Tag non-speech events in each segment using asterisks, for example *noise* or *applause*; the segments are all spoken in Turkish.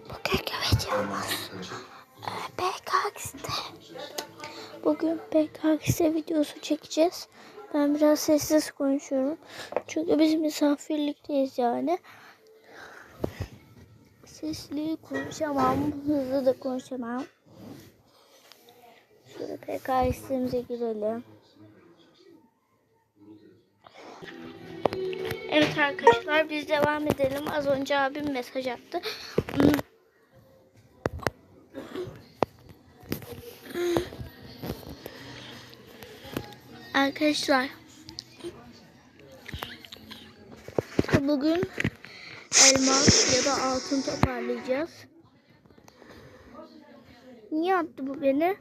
Bugünkü videomuz e, PKX'de. Bugün PKX'de videosu çekeceğiz. Ben biraz sessiz konuşuyorum. Çünkü biz misafirlikteyiz yani. Sesli konuşamam, hızlı da konuşamam. Şöyle PKX'imize girelim. Evet arkadaşlar biz devam edelim. Az önce abim mesaj attı. Arkadaşlar bugün elmas ya da altın toparlayacağız. Niye attı bu beni?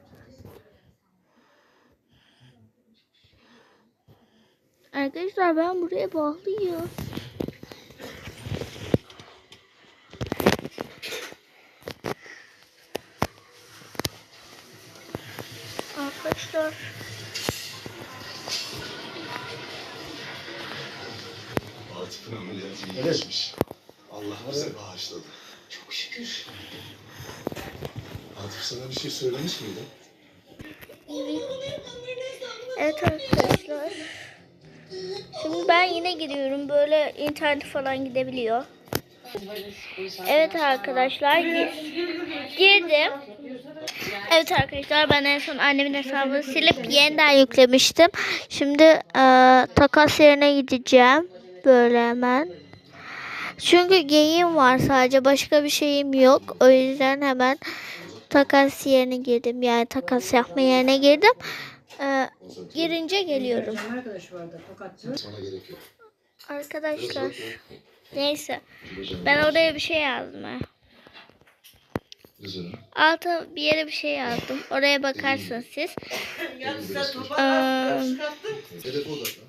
Arkadaşlar ben buraya bağlıyım. Arkadaşlar Atıf'ın ameliyatı iyi geçmiş. Allah bize bağışladı. Çok şükür. Atıf sana bir şey söylemiş miydi? evet arkadaşlar. Şimdi ben yine giriyorum. Böyle internet falan gidebiliyor. Evet arkadaşlar gir- girdim. Evet arkadaşlar ben en son annemin hesabını silip yeniden yüklemiştim. Şimdi e, takas yerine gideceğim. Böyle hemen. Çünkü geyiğim var sadece başka bir şeyim yok. O yüzden hemen takas yerine girdim. Yani takas yapma yerine girdim. E, girince geliyorum. Arkadaşlar neyse ben oraya bir şey yazdım. Alta bir yere bir şey yazdım. Oraya bakarsınız siz. Ee,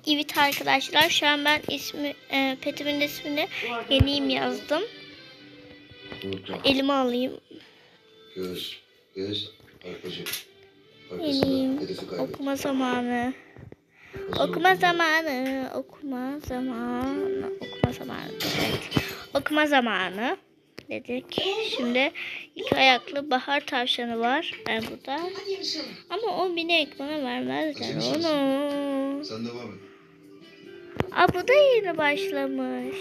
evet arkadaşlar şu an ben ismi e, petimin ismini yeniyim yazdım. Elime alayım. Göz. Göz. Arkacı. Yeniyim. Okuma zamanı. Okuma zamanı. Okuma zamanı. Okuma zamanı. Evet. Okuma zamanı dedik. Şimdi iki ayaklı bahar tavşanı var. Ben burada. Ama o binek bana vermezler onu. Sen devam et. Aa bu da yeni başlamış.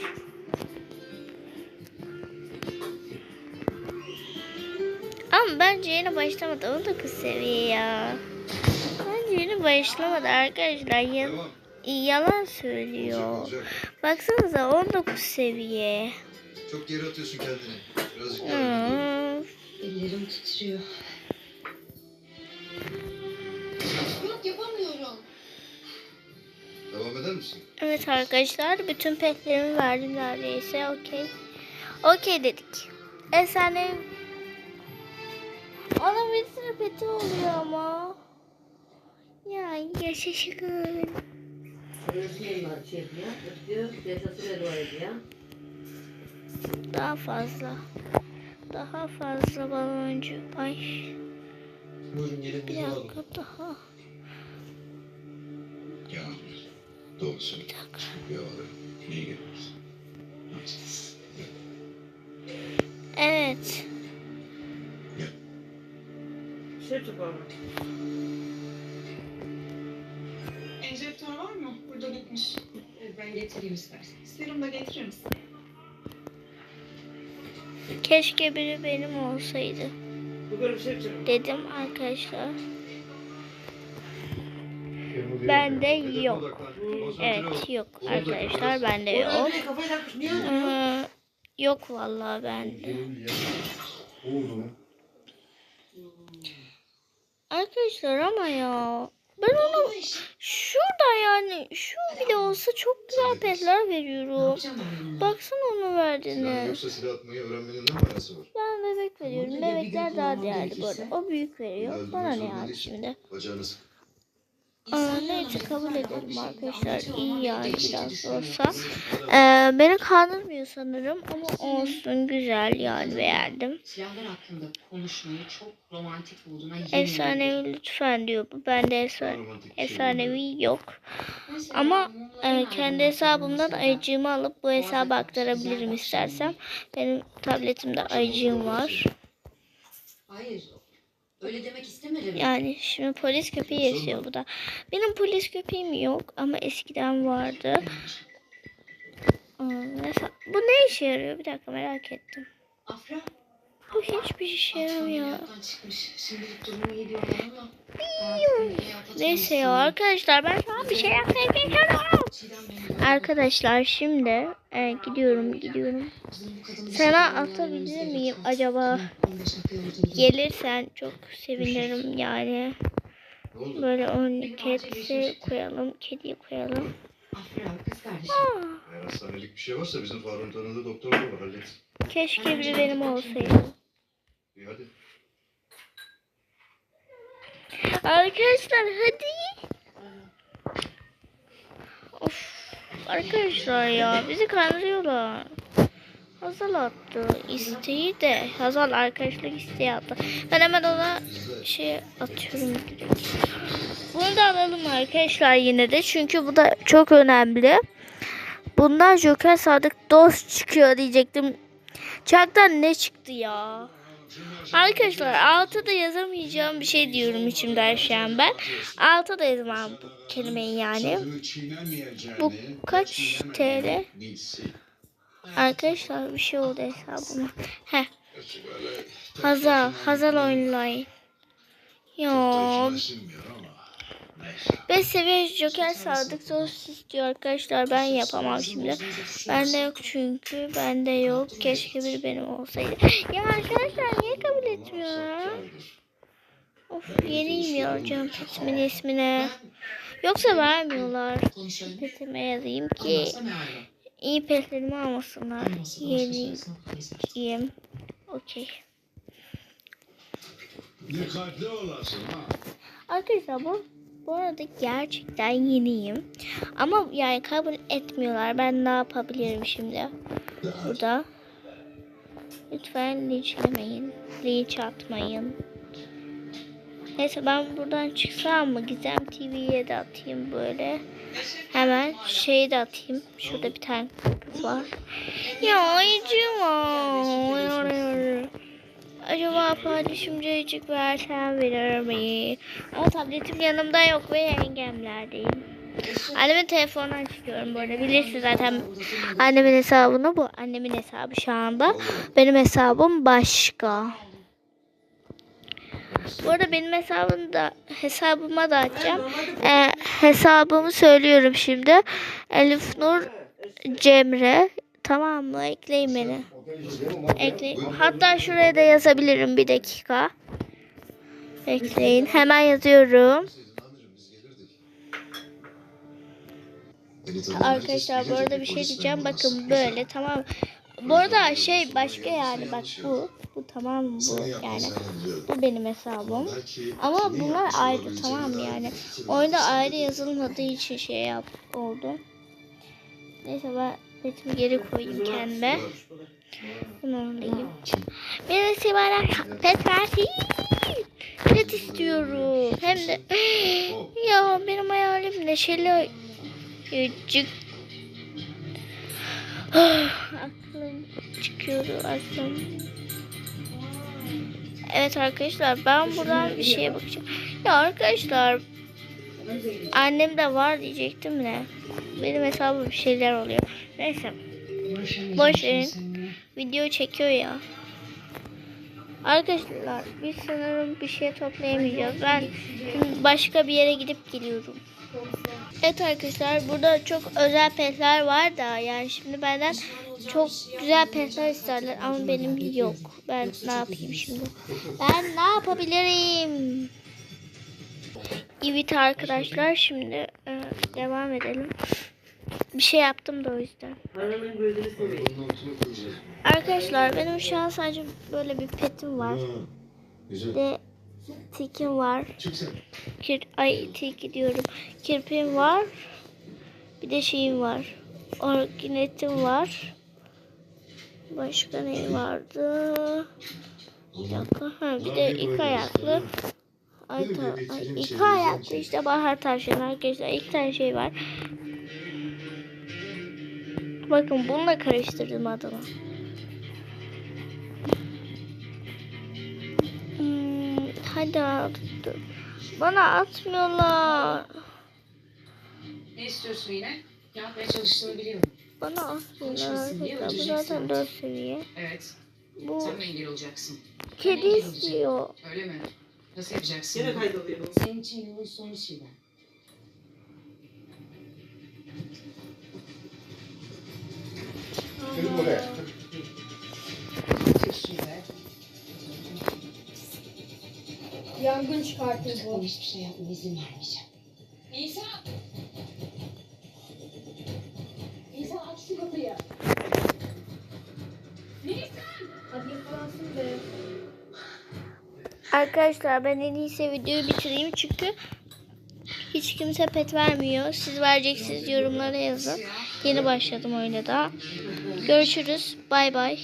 Ama bence yeni başlamadı. 19 seviye ya. Bence yeni başlamadı arkadaşlar. Ya- Devam. yalan söylüyor. Baksanıza 19 seviye. Çok geri atıyorsun kendini. Birazcık. Hmm. Ellerim titriyor. Yok yapamıyorum. Devam eder misin? Evet arkadaşlar bütün petlerimi verdim neredeyse. Okey. Okey dedik. Efsane. Ona bir sürü peti oluyor ama. Ya yaşasın. Öğretmenim var şey yapıyor. Ötüyor. Yaşası dua ediyor. Daha fazla. Daha fazla baloncu. Ay Buyurun bir yerinizi alın. dakika daha. Ya. Doğru söyle. Bir dakika. Evet. Şey. Enjektör var mı? Burada bitmiş. Ben getireyim istersen. Serum da getirir misin? Keşke biri benim olsaydı. Dedim arkadaşlar. Bende yok. Evet yok arkadaşlar yok. Takmış. Niye öyle? Ee, yok vallahi bende. Arkadaşlar ama ya ben onu şurada yani şu bile olsa çok güzel petler veriyorum. Baksana onu Silah verdiniz. yoksa silah atmayı öğrenmenin ne manası var? Ben bebek veriyorum. Bebekler daha değerli bu arada. O büyük veriyor. Bana ne yani şimdi? Bacağını sık. Aa, neyse kabul edelim arkadaşlar. İyi yani biraz olsa. Ee, beni kandırmıyor sanırım ama olsun güzel yani beğendim. Ederim. Efsanevi lütfen diyor bu. Bende efsane, şey efsanevi yok. Ama e, kendi hesabımdan ayıcığımı alıp bu hesaba aktarabilirim istersem. Benim tabletimde ayıcığım var. Hayır. Öyle demek istemedim. Yani şimdi polis köpeği yaşıyor bu da. Benim polis köpeğim yok ama eskiden vardı. Mesela, bu ne işe yarıyor? Bir dakika merak ettim. Afra. Bu hiçbir işe yaramıyor. Şimdilik durumu iyi diyorlar ama. Neyse ya arkadaşlar ben şu an bir şey yapmaya Arkadaşlar şimdi e, gidiyorum gidiyorum. Sana atabilir miyim acaba? 15 dakika yolculuk Gelirsen çok sevinirim yani. Böyle onu kedi koyalım, kediyi koyalım. Afra kız kardeşim. Eğer hastanelik bir şey varsa bizim Faruk'un tanıdığı doktor da var hallet. Keşke biri benim olsaydı. İyi hadi. Arkadaşlar hadi. Of. Arkadaşlar ya bizi kandırıyorlar. Hazal attı isteği de. Hazal arkadaşlık isteği attı. Ben hemen ona şey atıyorum direkt. Bunu da alalım arkadaşlar yine de. Çünkü bu da çok önemli. Bundan Joker Sadık dost çıkıyor diyecektim. Çaktan ne çıktı ya? Arkadaşlar alta da yazamayacağım bir şey diyorum içimden şu an ben. Alta da yazamam bu kelimeyi yani. Bu kaç TL? Arkadaşlar bir şey oldu hesabıma. Heh. Hazal, Hazal Online. Ya 5 seviye Joker Sadık dost istiyor arkadaşlar. Ben yapamam şimdi. Bende yok çünkü. Bende yok. Keşke bir benim olsaydı. Ya arkadaşlar niye kabul etmiyor? Of yeniyim yazacağım petimin ismine. Yoksa vermiyorlar. Petime yazayım ki iyi petlerimi almasınlar. Yeniyim. Okey. Dikkatli olasın ha. Arkadaşlar bu bu arada gerçekten yeniyim. Ama yani kabul etmiyorlar. Ben ne yapabilirim şimdi? Burada. Lütfen linçlemeyin. Linç atmayın. Neyse ben buradan çıksam mı? Gizem TV'ye de atayım böyle. Hemen şeyi de atayım. Şurada bir tane var. Ya acıma. Acaba paylaşımcı açık versem verir mi? Ama tabletim yanımda yok ve yengemlerdeyim. Annemin telefonundan çıkıyorum bu arada. Bilirsiniz zaten annemin hesabını bu. Annemin hesabı şu anda. Benim hesabım başka. Bu arada benim hesabımı da hesabıma da açacağım. Ee, hesabımı söylüyorum şimdi. Elif Nur Cemre. Tamam mı? Ekleyin beni. Ekleyin. Hatta şuraya da yazabilirim bir dakika. Bekleyin. Hemen yazıyorum. Arkadaşlar bu arada bir şey diyeceğim. Bakın böyle tamam. Bu arada şey başka yani bak bu. Bu tamam bu yani. Bu benim hesabım. Ama bunlar ayrı tamam yani. Oyunda ayrı yazılmadığı için şey yap oldu. Neyse ben petimi geri koyayım kendime. Bunu alayım. Beni severler pet versin. Pet istiyorum. Hem de *gasps* ya benim hayalim neşeli Yücük. *sighs* aklım çıkıyordu aklım. Evet arkadaşlar ben buradan bir şeye bakacağım. Ya arkadaşlar annem de var diyecektim de benim hesabım bir şeyler oluyor. Neyse boş verin. Video çekiyor ya. Arkadaşlar biz sanırım bir şey toplayamayacağız. Ben şimdi başka bir yere gidip geliyorum. Evet arkadaşlar burada çok özel petler var da yani şimdi benden çok güzel petler isterler ama benim yok. Ben ne yapayım şimdi? Ben ne yapabilirim? Evet arkadaşlar şimdi e, devam edelim. Bir şey yaptım da o yüzden. Arkadaşlar benim şu an sadece böyle bir petim var. Güzel. Ve Tikim var. Kir ay tilki diyorum. Kirpim var. Bir de şeyim var. Orkinetim var. Başka ne vardı? Bir dakika. Ha, bir de iki ayaklı. Ay, ay, iki ayaklı işte bahar tavşanı arkadaşlar. İki tane şey var. Bakın bununla karıştırdım adını. Hmm, hadi at. Bana atmıyorlar. Ne istiyorsun yine? Ne yapmaya çalıştığını biliyorum. Bana atmıyorlar. Bu zaten artık. 4 seviye. Evet. Bu Sen mi engel olacaksın? kedi istiyor. Öyle mi? Nasıl yapacaksın? Yine kaydoluyor. Senin için yılın sonu Şive. Oraya. Yangın çıkartır Sakın hiçbir şey yapmana izin vermeyeceğim. Nisa! Nisa aç şu kapıyı. Arkadaşlar ben en iyisi videoyu bitireyim çünkü hiç kimse pet vermiyor. Siz vereceksiniz yorumlara yazın. Yeni başladım öyle daha. Görüşürüz. Bay bay.